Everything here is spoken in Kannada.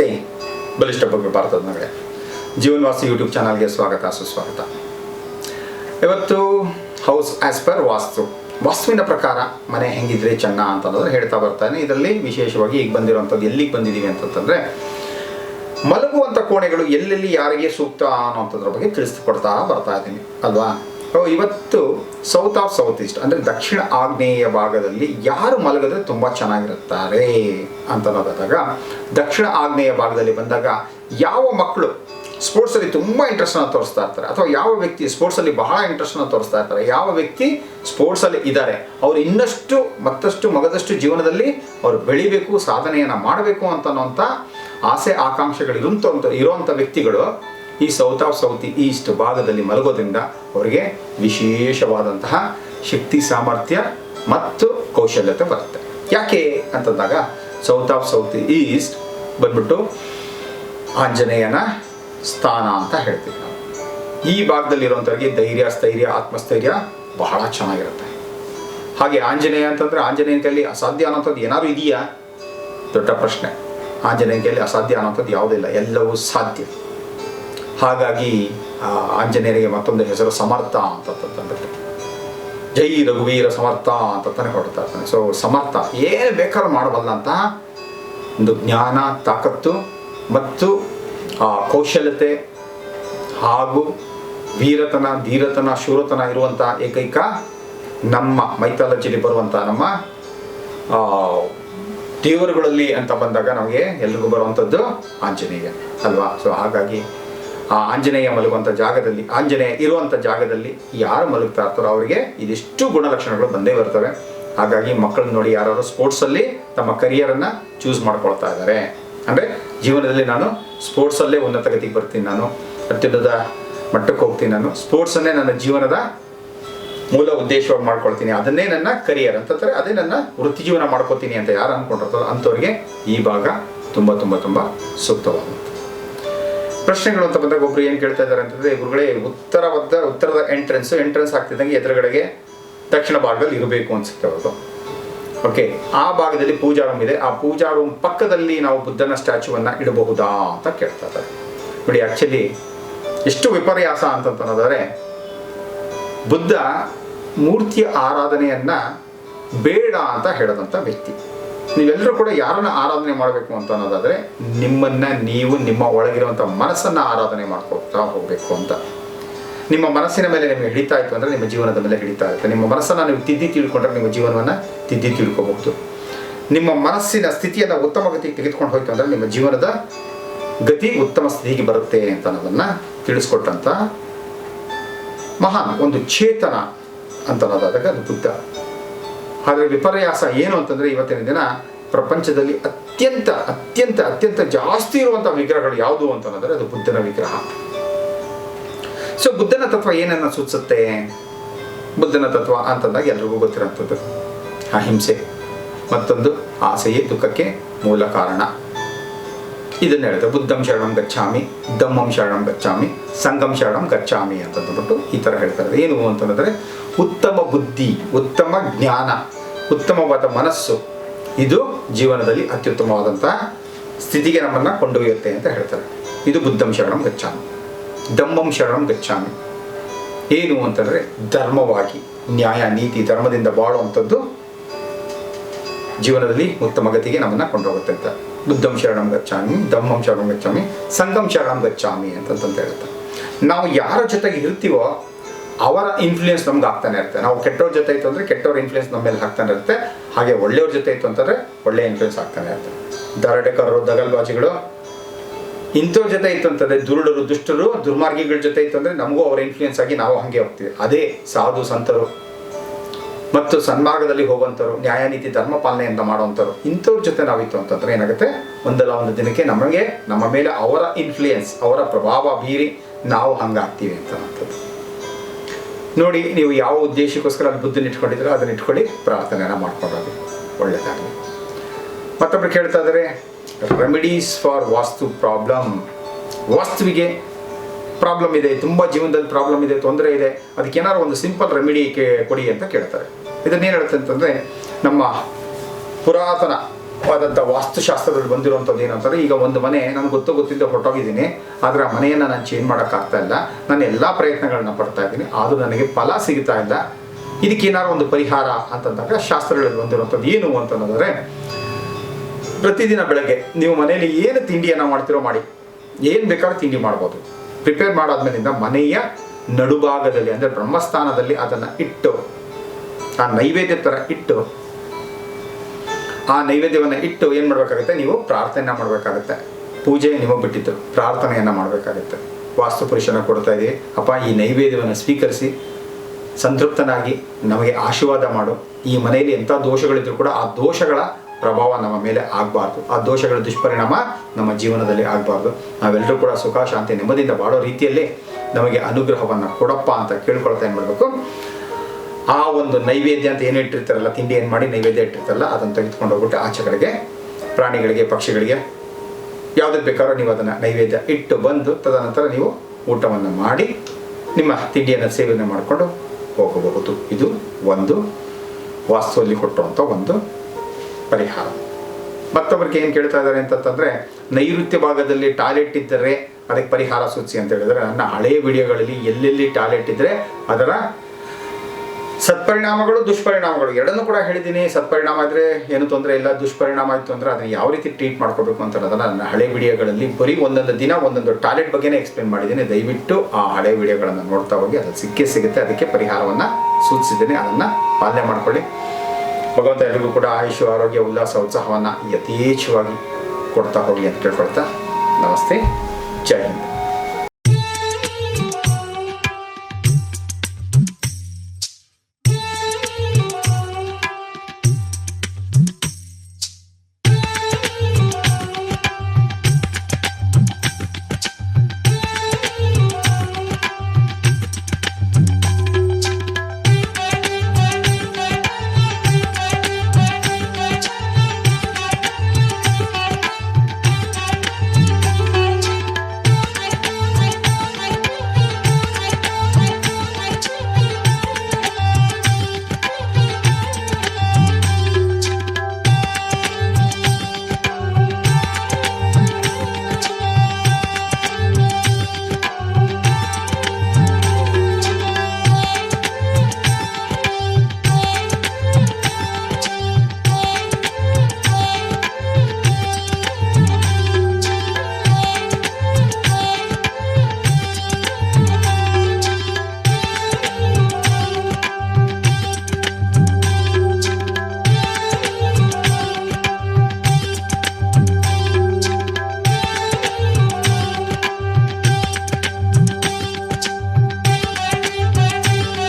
ನಮಸ್ತೆ. ಬಲಿಷ್ಠ ಬಗ್ಗೆ ಭಾರತದ ನಗಡೆ ಜೀವನವಾಸಿ ಯೂಟ್ಯೂಬ್ ಚಾನಲ್ಗೆ ಸ್ವಾಗತ, ಸುಸ್ವಾಗತ. ಇವತ್ತು ಹೌಸ್ ಆಸ್ ಪರ್ ವಾಸ್ತು. ವಾಸ್ತುವಿನ ಪ್ರಕಾರ ಮನೆ ಹೆಂಗಿದ್ರೆ ಚೆನ್ನ ಅಂತಂದ್ರೆ ಹೇಳ್ತಾ ಬರ್ತಾನೆ. ಇದರಲ್ಲಿ ವಿಶೇಷವಾಗಿ ಈಗ ಬಂದಿರುವಂಥದ್ದು ಎಲ್ಲಿಗೆ ಬಂದಿದ್ದೀವಿ ಅಂತಂದ್ರೆ ಮಲಗುವಂಥ ಕೋಣೆಗಳು ಎಲ್ಲೆಲ್ಲಿ ಯಾರಿಗೆ ಸೂಕ್ತ ಅನ್ನೋಂಥದ್ರ ಬಗ್ಗೆ ತಿಳಿಸ್ಕೊಡ್ತಾ ಬರ್ತಾ ಇದ್ದೀನಿ. ಅಲ್ವಾ? ಇವತ್ತು ಸೌತ್ ಆಫ್ ಸೌತ್ ಈಸ್ಟ್ ಅಂದರೆ ದಕ್ಷಿಣ ಆಗ್ನೇಯ ಭಾಗದಲ್ಲಿ ಯಾರು ಮಲಗಿದ್ರೆ ತುಂಬ ಚೆನ್ನಾಗಿರುತ್ತಾರೆ ಅಂತ ನೋಡಿದಾಗ ದಕ್ಷಿಣ ಆಗ್ನೇಯ ಭಾಗದಲ್ಲಿ ಬಂದಾಗ ಯಾವ ಮಕ್ಕಳು ಸ್ಪೋರ್ಟ್ಸಲ್ಲಿ ತುಂಬ ಇಂಟ್ರೆಸ್ಟನ್ನು ತೋರಿಸ್ತಾ ಇರ್ತಾರೆ, ಅಥವಾ ಯಾವ ವ್ಯಕ್ತಿ ಸ್ಪೋರ್ಟ್ಸಲ್ಲಿ ಬಹಳ ಇಂಟ್ರೆಸ್ಟನ್ನು ತೋರಿಸ್ತಾ ಇರ್ತಾರೆ, ಯಾವ ವ್ಯಕ್ತಿ ಸ್ಪೋರ್ಟ್ಸಲ್ಲಿ ಇದ್ದಾರೆ, ಅವರು ಇನ್ನಷ್ಟು ಮತ್ತಷ್ಟು ಮಗದಷ್ಟು ಜೀವನದಲ್ಲಿ ಅವರು ಬೆಳಿಬೇಕು, ಸಾಧನೆಯನ್ನು ಮಾಡಬೇಕು ಅಂತ ಅಂತನ್ನುವಂಥ ಆಸೆ ಆಕಾಂಕ್ಷೆಗಳು ಇರುವಂಥ ಇರುವಂಥ ವ್ಯಕ್ತಿಗಳು ಈ ಸೌತ್ ಆಫ್ ಸೌತ್ ಈಸ್ಟ್ ಭಾಗದಲ್ಲಿ ಮಲಗೋದ್ರಿಂದ ಅವರಿಗೆ ವಿಶೇಷವಾದಂತಹ ಶಕ್ತಿ, ಸಾಮರ್ಥ್ಯ ಮತ್ತು ಕೌಶಲ್ಯತೆ ಬರುತ್ತೆ. ಯಾಕೆ ಅಂತಂದಾಗ ಸೌತ್ ಆಫ್ ಸೌತ್ ಈಸ್ಟ್ ಬಂದ್ಬಿಟ್ಟು ಆಂಜನೇಯನ ಸ್ಥಾನ ಅಂತ ಹೇಳ್ತೀವಿ ನಾವು. ಈ ಭಾಗದಲ್ಲಿರುವಂಥವ್ರಿಗೆ ಧೈರ್ಯ, ಸ್ಥೈರ್ಯ, ಆತ್ಮಸ್ಥೈರ್ಯ ಬಹಳ ಚೆನ್ನಾಗಿರುತ್ತೆ. ಹಾಗೆ ಆಂಜನೇಯ ಅಂತಂದ್ರೆ ಆಂಜನೇಯನ ಕೈಯಲ್ಲಿ ಅಸಾಧ್ಯ ಅನ್ನೋಂಥದ್ದು ಏನಾದ್ರು ಇದೆಯಾ? ದೊಡ್ಡ ಪ್ರಶ್ನೆ. ಆಂಜನೇಯನ ಕೈಯಲ್ಲಿ ಅಸಾಧ್ಯ ಅನ್ನೋಂಥದ್ದು ಯಾವುದಿಲ್ಲ ಎಲ್ಲವೂ ಸಾಧ್ಯ. ಹಾಗಾಗಿ ಆಂಜನೇಯರಿಗೆ ಮತ್ತೊಂದು ಹೆಸರು ಸಮರ್ಥ ಅಂತಂದ್ಬಿಟ್ಟು ಜೈ ರಘುವೀರ ಸಮರ್ಥ ಅಂತ ತಾನೇ ಹೊರಡ್ತಾ ಇರ್ತಾನೆ. ಸೊ ಸಮರ್ಥ ಏನು ಬೇಕಾದ್ರೂ ಮಾಡಬಲ್ಲಂತ ಒಂದು ಜ್ಞಾನ, ತಾಕತ್ತು ಮತ್ತು, ಆ ಕೌಶಲ್ಯತೆ ಹಾಗೂ ವೀರತನ, ಧೀರತನ, ಶೂರತನ ಇರುವಂಥ ಏಕೈಕ ನಮ್ಮ ಮೈಥಾಲಜಿಲಿ ಬರುವಂಥ ನಮ್ಮ ದೇವರುಗಳಲ್ಲಿ ಅಂತ ಬಂದಾಗ ನಮಗೆ ಎಲ್ರಿಗೂ ಬರುವಂಥದ್ದು ಆಂಜನೇಯ ಅಲ್ವಾ? ಸೊ ಹಾಗಾಗಿ ಆ ಆಂಜನೇಯ ಮಲಗುವಂಥ ಜಾಗದಲ್ಲಿ, ಆಂಜನೇಯ ಇರುವಂಥ ಜಾಗದಲ್ಲಿ ಯಾರು ಮಲಗ್ತಾ ಇರ್ತಾರೋ ಅವರಿಗೆ ಇದಿಷ್ಟು ಗುಣಲಕ್ಷಣಗಳು ಬಂದೇ ಬರ್ತವೆ. ಹಾಗಾಗಿ ಮಕ್ಕಳನ್ನ ನೋಡಿ ಯಾರು ಸ್ಪೋರ್ಟ್ಸಲ್ಲಿ ತಮ್ಮ ಕರಿಯರನ್ನು ಚೂಸ್ ಮಾಡ್ಕೊಳ್ತಾ ಇದ್ದಾರೆ. ಅಂದರೆ ಜೀವನದಲ್ಲಿ ನಾನು ಸ್ಪೋರ್ಟ್ಸಲ್ಲೇ ಉನ್ನತ ಗತಿಗೆ ಬರ್ತೀನಿ ನಾನು, ಅತ್ಯುನ್ನತ ಮಟ್ಟಕ್ಕೆ ಹೋಗ್ತೀನಿ ನಾನು ಸ್ಪೋರ್ಟ್ಸನ್ನೇ ನನ್ನ ಜೀವನದ ಮೂಲ ಉದ್ದೇಶವಾಗಿ ಮಾಡ್ಕೊಳ್ತೀನಿ, ಅದನ್ನೇ ನನ್ನ ಕರಿಯರ್ ಅಂತಂದರೆ ಅದೇ ನನ್ನ ವೃತ್ತಿ ಜೀವನ ಮಾಡ್ಕೋತೀನಿ ಅಂತ ಯಾರು ಅನ್ಕೊಂಡಿರ್ತಾರೋ ಅಂಥವ್ರಿಗೆ ಈ ಭಾಗ ತುಂಬ ತುಂಬ ತುಂಬ ಸೂಕ್ತವಾಗುತ್ತೆ ಪ್ರಶ್ನೆಗಳು ಅಂತ ಬಂದಾಗ ಒಬ್ರು ಏನು ಕೇಳ್ತಾ ಇದ್ದಾರೆ ಅಂತಂದ್ರೆ, ಗುರುಗಳೇ ಬದ ಉತ್ತರದ ಎಂಟ್ರೆನ್ಸ್ ಎಂಟ್ರೆನ್ಸ್ ಆಗ್ತಿದ್ದಂಗೆ ಎದುರುಗಡೆಗೆ ದಕ್ಷಿಣ ಭಾಗದಲ್ಲಿ ಇರಬೇಕು ಅನ್ಸುತ್ತೆ ಅವ್ರದ್ದು ಓಕೆ ಆ ಭಾಗದಲ್ಲಿ ಪೂಜಾ ರೂಮ್ ಇದೆ. ಆ ಪೂಜಾ ರೂಮ್ ಪಕ್ಕದಲ್ಲಿ ನಾವು ಬುದ್ಧನ ಸ್ಟ್ಯಾಚುವನ್ನು ಇಡಬಹುದಾ ಅಂತ ಕೇಳ್ತಾ ಇದ್ದಾರೆ. ನೋಡಿ ಆ್ಯಕ್ಚುಲಿ ಎಷ್ಟು ವಿಪರ್ಯಾಸ ಅಂತಂತಂದರೆ ಬುದ್ಧ ಮೂರ್ತಿಯ ಆರಾಧನೆಯನ್ನ ಬೇಡ ಅಂತ ಹೇಳದಂಥ ವ್ಯಕ್ತಿ. ನೀವೆಲ್ಲರೂ ಕೂಡ ಯಾರನ್ನ ಆರಾಧನೆ ಮಾಡಬೇಕು ಅಂತ ಅನ್ನೋದಾದ್ರೆ ನಿಮ್ಮನ್ನ ನೀವು ನಿಮ್ಮ ಒಳಗಿರುವಂಥ ಮನಸ್ಸನ್ನ ಆರಾಧನೆ ಮಾಡ್ಕೊಳ್ತಾ ಹೋಗಬೇಕು ಅಂತ. ನಿಮ್ಮ ಮನಸ್ಸಿನ ಮೇಲೆ ನಿಮಗೆ ಹಿಡಿತಾ ಇತ್ತು ಅಂದರೆ ನಿಮ್ಮ ಜೀವನದ ಮೇಲೆ ಹಿಡಿತಾ ಇರುತ್ತೆ ನಿಮ್ಮ ಮನಸ್ಸನ್ನು ನೀವು ತಿದ್ದಿ ತಿಳ್ಕೊಂಡ್ರೆ ನಿಮ್ಮ ಜೀವನವನ್ನು ತಿದ್ದಿ ತಿಳ್ಕೋಬಹುದು. ನಿಮ್ಮ ಮನಸ್ಸಿನ ಸ್ಥಿತಿಯನ್ನು ಉತ್ತಮ ಗತಿಗೆ ತೆಗೆದುಕೊಂಡು ಹೋಯ್ತು ಅಂದರೆ ನಿಮ್ಮ ಜೀವನದ ಗತಿ ಉತ್ತಮ ಸ್ಥಿತಿಗೆ ಬರುತ್ತೆ ಅಂತ ಅನ್ನೋದನ್ನು ತಿಳಿಸ್ಕೊಟ್ಟಂಥ ಮಹಾನ್ ಒಂದು ಚೇತನ ಅಂತ ಅನ್ನೋದಾದಾಗ ಅದು ಬುದ್ಧ. ಆದರೆ ವಿಪರ್ಯಾಸ ಏನು ಅಂತಂದರೆ ಇವತ್ತಿನ ದಿನ ಪ್ರಪಂಚದಲ್ಲಿ ಅತ್ಯಂತ ಅತ್ಯಂತ ಅತ್ಯಂತ ಜಾಸ್ತಿ ಇರುವಂಥ ವಿಗ್ರಹಗಳು ಯಾವುದು ಅಂತಂದರೆ ಅದು ಬುದ್ಧನ ವಿಗ್ರಹ. ಸೊ ಬುದ್ಧನ ತತ್ವ ಏನನ್ನ ಸೂಚಿಸುತ್ತೆ? ಬುದ್ಧನ ತತ್ವ ಅಂತಂದಾಗ ಎಲ್ರಿಗೂ ಗೊತ್ತಿರೋಂಥದ್ದು ಅಹಿಂಸೆ, ಮತ್ತೊಂದು ಆಸೆಯೇ ದುಃಖಕ್ಕೆ ಮೂಲ ಕಾರಣ. ಇದನ್ನ ಹೇಳಿದೆ ಬುದ್ಧಂ ಶರಣಂ ಗಚ್ಚಾಮಿ ದಮ್ಮಂ ಶರಣಂ ಗಚ್ಚಾಮಿ ಸಂಗಂ ಶರಣಂ ಗಚ್ಚಾಮಿ ಅಂತಂದ್ಬಿಟ್ಟು ಈ ಥರ ಹೇಳ್ತಾರೆ. ಏನು ಅಂತಂದ್ರೆ ಉತ್ತಮ ಬುದ್ಧಿ, ಉತ್ತಮ ಜ್ಞಾನ, ಉತ್ತಮವಾದ ಮನಸ್ಸು, ಇದು ಜೀವನದಲ್ಲಿ ಅತ್ಯುತ್ತಮವಾದಂತಹ ಸ್ಥಿತಿಗೆ ನಮ್ಮನ್ನು ಕೊಂಡೊಯ್ಯುತ್ತೆ ಅಂತ ಹೇಳ್ತಾರೆ. ಇದು ಬುದ್ಧಂ ಶರಣಂ ಗಚ್ಚಾಮಿ ಧಮ್ಮಂ ಶರಣಂ ಗಚ್ಚಾಮಿ ಏನು ಅಂತಂದರೆ ಧರ್ಮವಾಗಿ, ನ್ಯಾಯ, ನೀತಿ, ಧರ್ಮದಿಂದ ಬಾಳುವಂಥದ್ದು ಜೀವನದಲ್ಲಿ ಉತ್ತಮ ಗತಿಗೆ ನಮ್ಮನ್ನು ಕೊಂಡೋಗುತ್ತೆ ಅಂತ. ಬುದ್ಧಂ ಶರಣಂ ಗಚ್ಚಾಮಿ ಧಮ್ಮಂ ಶರಣಂ ಗಚ್ಚಾಮಿ ಸಂಘಂ ಶರಣಂ ಗಚ್ಚಾಮಿ ಅಂತಂತ ಹೇಳುತ್ತೆ ನಾವು ಯಾರ ಜೊತೆಗೆ ಇರ್ತೀವೋ ಅವರ ಇನ್ಫ್ಲೂಯೆನ್ಸ್ ನಮ್ಗೆ ಆಗ್ತಾನೆ ಇರುತ್ತೆ. ನಾವು ಕೆಟ್ಟವ್ರ ಜೊತೆ ಇತ್ತು ಅಂದರೆ ಕೆಟ್ಟವ್ರ ಇನ್ಫ್ಲೂಯೆನ್ಸ್ ನಮ್ಮ ಮೇಲೆ ಹಾಕ್ತಾನೆ ಇರುತ್ತೆ. ಹಾಗೆ ಒಳ್ಳೆಯವ್ರ ಜೊತೆ ಇತ್ತು ಅಂತಂದರೆ ಒಳ್ಳೆಯ ಇನ್ಫ್ಲೂಯೆನ್ಸ್ ಆಗ್ತಾನೆ ಇರುತ್ತೆ. ದರಡೆಕರರು ದಗಲ್ಬಾಜಿಗಳು, ಇಂಥವ್ರ ಜೊತೆ ಇತ್ತು ಅಂತಂದರೆ ದುರುಡರು, ದುಷ್ಟರು, ದುರ್ಮಾರ್ಗಿಗಳ ಜೊತೆ ಇತ್ತು ಅಂದರೆ ನಮಗೂ ಅವರ ಇನ್ಫ್ಲೂಯೆನ್ಸ್ ಆಗಿ ನಾವು ಹಾಗೆ ಹೋಗ್ತೀವಿ. ಅದೇ ಸಾಧು ಸಂತರು ಮತ್ತು ಸನ್ಮಾರ್ಗದಲ್ಲಿ ಹೋಗುವಂಥವ್ರು ನ್ಯಾಯ ನೀತಿ ಧರ್ಮ ಪಾಲನೆಯಿಂದ ಮಾಡುವಂಥವ್ರು ಇಂಥವ್ರ ಜೊತೆ ನಾವಿತ್ತು ಅಂತಂದ್ರೆ ಏನಾಗುತ್ತೆ? ಒಂದಲ್ಲ ಒಂದು ದಿನಕ್ಕೆ ನಮಗೆ, ನಮ್ಮ ಮೇಲೆ ಅವರ ಇನ್ಫ್ಲೂಯೆನ್ಸ್ ಅವರ ಪ್ರಭಾವ ಬೀರಿ ನಾವು ಹಂಗಾಗ್ತೀವಿ ಅಂತ ನೋಡಿ, ನೀವು ಯಾವ ಉದ್ದೇಶಕ್ಕೋಸ್ಕರ ಅಲ್ಲಿ ಬುದ್ಧನ ಇಟ್ಕೊಂಡಿದ್ರೆ ಅದನ್ನ ಇಟ್ಕೊಳ್ಳಿ, ಪ್ರಾರ್ಥನೆಯನ್ನು ಮಾಡ್ಕೊಳ್ಳೋದು ಒಳ್ಳೆಯದಾಗಲಿ ಮತ್ತೊಬ್ಬರು ಕೇಳ್ತಾ ಇದ್ದಾರೆ ರೆಮಿಡೀಸ್ ಫಾರ್ ವಾಸ್ತು ಪ್ರಾಬ್ಲಮ್ ವಾಸ್ತುವಿಗೆ ಪ್ರಾಬ್ಲಮ್ ಇದೆ, ತುಂಬ ಜೀವನದಲ್ಲಿ ಪ್ರಾಬ್ಲಮ್ ಇದೆ, ತೊಂದರೆ ಇದೆ, ಅದಕ್ಕೆ ಏನಾದ್ರು ಒಂದು ಸಿಂಪಲ್ ರೆಮಿಡಿ ಕೊಡಿ ಅಂತ ಕೇಳ್ತಾರೆ. ಇದನ್ನೇನು ಹೇಳುತ್ತೆ ಅಂತಂದರೆ, ನಮ್ಮ ಪುರಾತನ ವಾದಂಥ ವಾಸ್ತುಶಾಸ್ತ್ರದಲ್ಲಿ ಬಂದಿರುವಂಥದ್ದು ಏನಂತಂದ್ರೆ ಈಗ ಒಂದು ಮನೆ ನನಗೆ ಗೊತ್ತು ಗೊತ್ತಿದ್ದ ಹೊರಟೋಗಿದ್ದೀನಿ, ಆದರೆ ಆ ಮನೆಯನ್ನು ನಾನು ಚೇಂಜ್ ಮಾಡೋಕ್ಕಾಗ್ತಾ ಇಲ್ಲ ನಾನು ಎಲ್ಲ ಪ್ರಯತ್ನಗಳನ್ನ ಪಡ್ತಾ ಇದ್ದೀನಿ, ಆದರೂ ನನಗೆ ಫಲ ಸಿಗ್ತಾ ಇಲ್ಲ, ಇದಕ್ಕೇನಾದ್ರು ಒಂದು ಪರಿಹಾರ ಅಂತಂದಾಗ ಶಾಸ್ತ್ರಗಳಲ್ಲಿ ಬಂದಿರುವಂಥದ್ದು ಏನು ಅಂತಂದರೆ, ಪ್ರತಿದಿನ ಬೆಳಗ್ಗೆ ನೀವು ಮನೆಯಲ್ಲಿ ಏನು ತಿಂಡಿಯನ್ನು ಮಾಡ್ತಿರೋ ಮಾಡಿ, ಏನು ಬೇಕಾದ್ರೂ ತಿಂಡಿ ಮಾಡ್ಬೋದು. ಪ್ರಿಪೇರ್ ಮಾಡಾದ್ಮೇಲಿಂದ ಮನೆಯ ನಡುಭಾಗದಲ್ಲಿ ಅಂದರೆ ಬ್ರಹ್ಮಸ್ಥಾನದಲ್ಲಿ ಅದನ್ನು ಇಟ್ಟು, ಆ ನೈವೇದ್ಯ ಥರ ಇಟ್ಟು ಆ ನೈವೇದ್ಯವನ್ನು ಇಟ್ಟು ಏನು ಮಾಡಬೇಕಾಗುತ್ತೆ? ನೀವು ಪ್ರಾರ್ಥನೆ ಮಾಡಬೇಕಾಗುತ್ತೆ. ಪೂಜೆ ನಿಮಗೆ ಬಿಟ್ಟಿತ್ತು. ಪ್ರಾರ್ಥನೆಯನ್ನು ಮಾಡಬೇಕಾಗುತ್ತೆ. ವಾಸ್ತು ಪುರುಷನ ಕೊಡ್ತಾ ಇದೀವಿ. ಅಪ್ಪ, ಈ ನೈವೇದ್ಯವನ್ನು ಸ್ವೀಕರಿಸಿ, ಸಂತೃಪ್ತನಾಗಿ ನಮಗೆ ಆಶೀರ್ವಾದ ಮಾಡು. ಈ ಮನೆಯಲ್ಲಿ ಎಂಥ ದೋಷಗಳಿದ್ರು ಕೂಡ ಆ ದೋಷಗಳ ಪ್ರಭಾವ ನಮ್ಮ ಮೇಲೆ ಆಗಬಾರ್ದು. ಆ ದೋಷಗಳ ದುಷ್ಪರಿಣಾಮ ನಮ್ಮ ಜೀವನದಲ್ಲಿ ಆಗಬಾರ್ದು. ನಾವೆಲ್ಲರೂ ಕೂಡ ಸುಖ, ಶಾಂತಿ, ನೆಮ್ಮದಿಯಿಂದ ಬಾಳೋ ರೀತಿಯಲ್ಲಿ ನಮಗೆ ಅನುಗ್ರಹವನ್ನು ಕೊಡಪ್ಪ ಅಂತ ಕೇಳ್ಕೊಳ್ತಾ ಏನು ಮಾಡಬೇಕು? ಆ ಒಂದು ನೈವೇದ್ಯ ಅಂತ ಏನು ಇಟ್ಟಿರ್ತಾರಲ್ಲ, ತಿಂಡಿ ಏನು ಮಾಡಿ ನೈವೇದ್ಯ ಇಟ್ಟಿರ್ತಾರಲ್ಲ, ಅದನ್ನು ತೆಗೆದುಕೊಂಡು ಹೋಗ್ಬಿಟ್ಟು ಆಚೆ ಕಡೆಗೆ ಪ್ರಾಣಿಗಳಿಗೆ, ಪಕ್ಷಿಗಳಿಗೆ ಯಾವುದಕ್ಕೆ ಬೇಕಾದ್ರೂ ನೀವು ಅದನ್ನು ನೈವೇದ್ಯ ಇಟ್ಟು ಬಂದು ತದನಂತರ ನೀವು ಊಟವನ್ನು ಮಾಡಿ ನಿಮ್ಮ ತಿಂಡಿಯನ್ನು ಸೇವನೆ ಮಾಡಿಕೊಂಡು ಹೋಗಬಹುದು. ಇದು ಒಂದು ವಾಸ್ತುವಲ್ಲಿ ಕೊಟ್ಟುವಂಥ ಒಂದು ಪರಿಹಾರ. ಮತ್ತೊಬ್ಬರಿಗೆ ಏನು ಕೇಳ್ತಾ ಇದ್ದಾರೆ ಅಂತಂತಂದರೆ, ನೈಋತ್ಯ ಭಾಗದಲ್ಲಿ ಟಾಯ್ಲೆಟ್ ಇದ್ದರೆ ಅದಕ್ಕೆ ಪರಿಹಾರ ಸೂಚಿಸಿ ಅಂತ ಹೇಳಿದ್ರೆ, ನನ್ನ ಹಳೆಯ ವಿಡಿಯೋಗಳಲ್ಲಿ ಎಲ್ಲೆಲ್ಲಿ ಟಾಯ್ಲೆಟ್ ಇದ್ದರೆ ಅದರ ಸತ್ಪರಿಣಾಮಗಳು ದುಷ್ಪರಿಣಾಮಗಳು. ಎರಡನ್ನೂ ಕೂಡ ಹೇಳಿದ್ದೀನಿ. ಸತ್ಪರಿಣಾಮ ಆದರೆ ಏನು ತೊಂದರೆ ಇಲ್ಲ. ದುಷ್ಪರಿಣಾಮ ಆಯಿತು ಅಂದರೆ ಅದನ್ನ ಯಾವ ರೀತಿ ಟ್ರೀಟ್ ಮಾಡ್ಕೋಬೇಕು ಅಂತ ಅನ್ನೋದನ್ನ ನನ್ನ ಹಳೆ ವಿಡಿಯೋಗಳಲ್ಲಿ ಬರೀ ಒಂದೊಂದು ದಿನ, ಒಂದೊಂದು ಟಾಯ್ಲೆಟ್ ಬಗ್ಗೆನೇ ಎಕ್ಸ್ಪ್ಲೇನ್ ಮಾಡಿದ್ದೀನಿ. ದಯವಿಟ್ಟು ಆ ಹಳೆ ವಿಡಿಯೋಗಳನ್ನು ನೋಡ್ತಾ ಹೋಗಿ. ಅದು ಸಿಕ್ಕೇ ಸಿಗುತ್ತೆ. ಅದಕ್ಕೆ ಪರಿಹಾರವನ್ನು ಸೂಚಿಸಿದ್ದೀನಿ. ಅದನ್ನು ಪಾಲನೆ ಮಾಡಿಕೊಳ್ಳಿ. ಭಗವಂತ ಎಲ್ರಿಗೂ ಕೂಡ ಆಯುಷು, ಆರೋಗ್ಯ, ಉಲ್ಲಾಸ, ಉತ್ಸಾಹವನ್ನು ಯಥೇಚ್ಛವಾಗಿ ಕೊಡ್ತಾ ಹೋಗಿ ಅಂತ ಕೇಳ್ಕೊಳ್ತಾ ನಮಸ್ತೆ. ಜೈ ಹಿಂದ್.